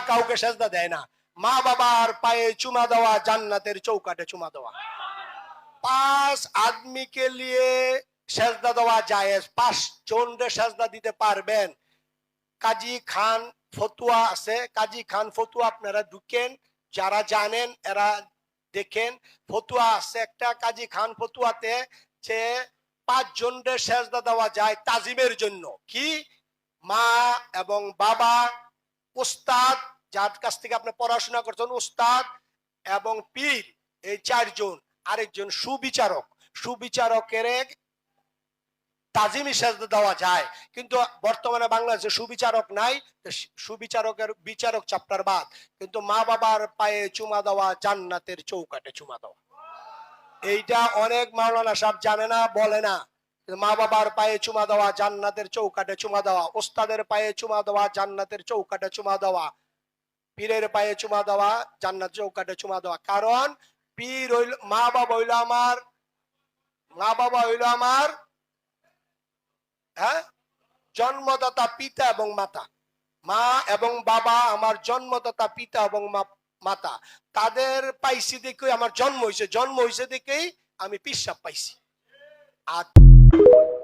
কাউকে সেজদা দেয় না। মা বাবার পায়ে চুমা দেওয়া, জান্নাতের চৌকাটে চুমা দেওয়া। পাঁচ আদমিকে নিয়ে সেজদা দেওয়া জায়েজ। পাঁচ জনরে সেজদা দিতে পারবেন। কাজী খান ফতুয়া আছে। কাজী খান ফতুয়া আপনারা ঢুকেন। যারা জানেন, এরা দেখেন। ফতুয়া আছে একটা কাজী খান ফতুয়াতে যে পাঁচ জনরে সেজদা দেওয়া যায় তাজিমের জন্য। কি? মা এবং বাবা উস্তাদ যার কাছ থেকে আপনি পড়াশোনা করছেন উস্তাদ এবং পীর, এই চারজন আরেকজন সুবিচারক। সুবিচারকের তাজিমি সেজদা দেওয়া যায়, কিন্তু বর্তমানে বাংলাদেশে সুবিচারক নাই সুবিচারকের বিচারক চাপ্টার বাদ। কিন্তু মা বাবার পায়ে চুমা দেওয়া, জান্নাতের চৌকাটে চুমা দেওয়া। এইটা অনেক মাওলানা সাহেব জানে না, বলে না। মা বাবার পায়ে চুমা দেওয়া, জান্নাতের চৌকাটে চুমা দেওয়া, ওস্তাদের পায়ে চুমা দেওয়া, জান্নাতের চৌকাটে চুমা দেওয়া, পীরের পায়ে চুমা দেওয়া, জান্নাত চৌকাটে চুমা দেওয়া। কারণ পীর হইল মা বাবা হইল আমার মা বাবা হইল আমার হ্যাঁ? জন্মদাতা পিতা এবং মাতা। মা এবং বাবা আমার জন্মদাতা পিতা এবং মাতা। তাদের পাইছি দেখে আমার জন্ম হয়েছে জন্ম হয়েছে দেখেই আমি পিসাব পাইছি। আর you.